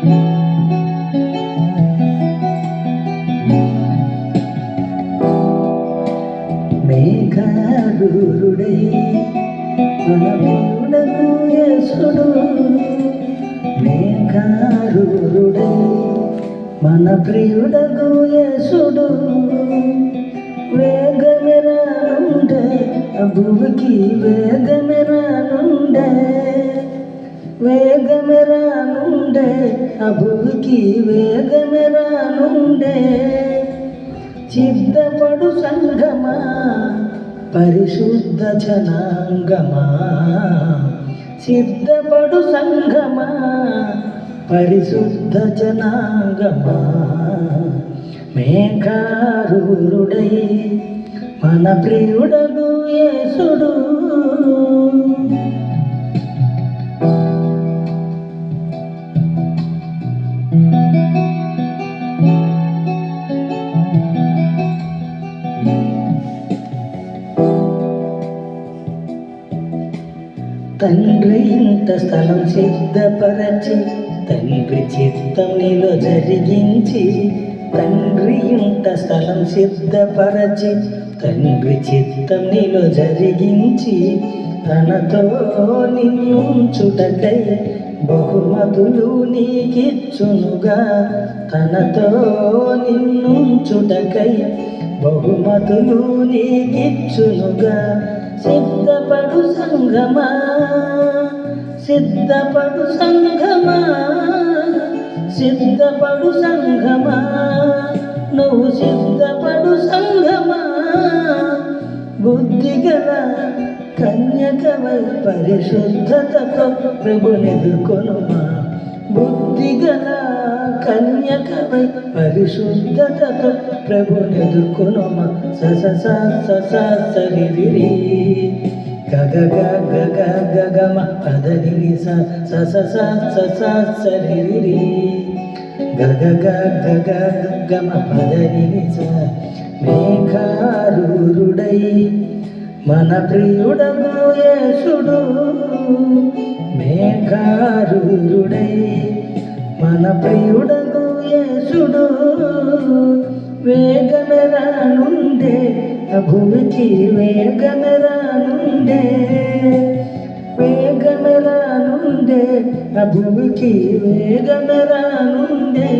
మేఘారుడై మనమునకు యేసుడు. మేఘారుడై మన ప్రియుడకు యేసుడు. వేగమెరానుండే భూమికి వేగమెరానుండే వేగమెరానుండే భూమికి వేగమెరానుండే. సిద్ధపడు సంగమా పరిశుద్ధ జనాంగమా. సిద్ధపడు సంగమా పరిశుద్ధ జనాంగమా. మేఘారుడై మన ప్రియుడగు యేసుడు. తండ్రి ఇంత స్థలం సిద్ధపరచి తండ్రి చిత్తం నీలో జరిగించి తండ్రి ఇంత స్థలం సిద్ధపరచి తండ్రి చిత్తం నీలో జరిగించి తనతో నిన్నుంచుటకై బహుమతులు నీకిచ్చునుగా తనతో నిన్నుంచుటకై బహుమతులు నీకిచ్చునుగా సిద్ధపడు సంగమా సిద్ధపడు సంగమా సిద్ధపడు సంగమా నువ్వు సిద్ధపడు సంగమా. బుద్ధిగల కన్యకవై పరిశుద్ధతతో ప్రభునెదుర్కొనుమా బుద్ధిగల కన్యకవై పరిశుద్ధతతో ప్రభునెదుర్కొనుమా సస సస గగ గగ గగ గమ పదని స స స గగ గగ గగ గమ పదని స మేఘారుడై మన ప్రియుడగు యేసుడు కారుడై మన ప్రియుడకు యేసుడు వేగమెరానుండే అభువికి వేగమెరానుండే వేగమెరానుండే అభువికి వేగమెరానుండే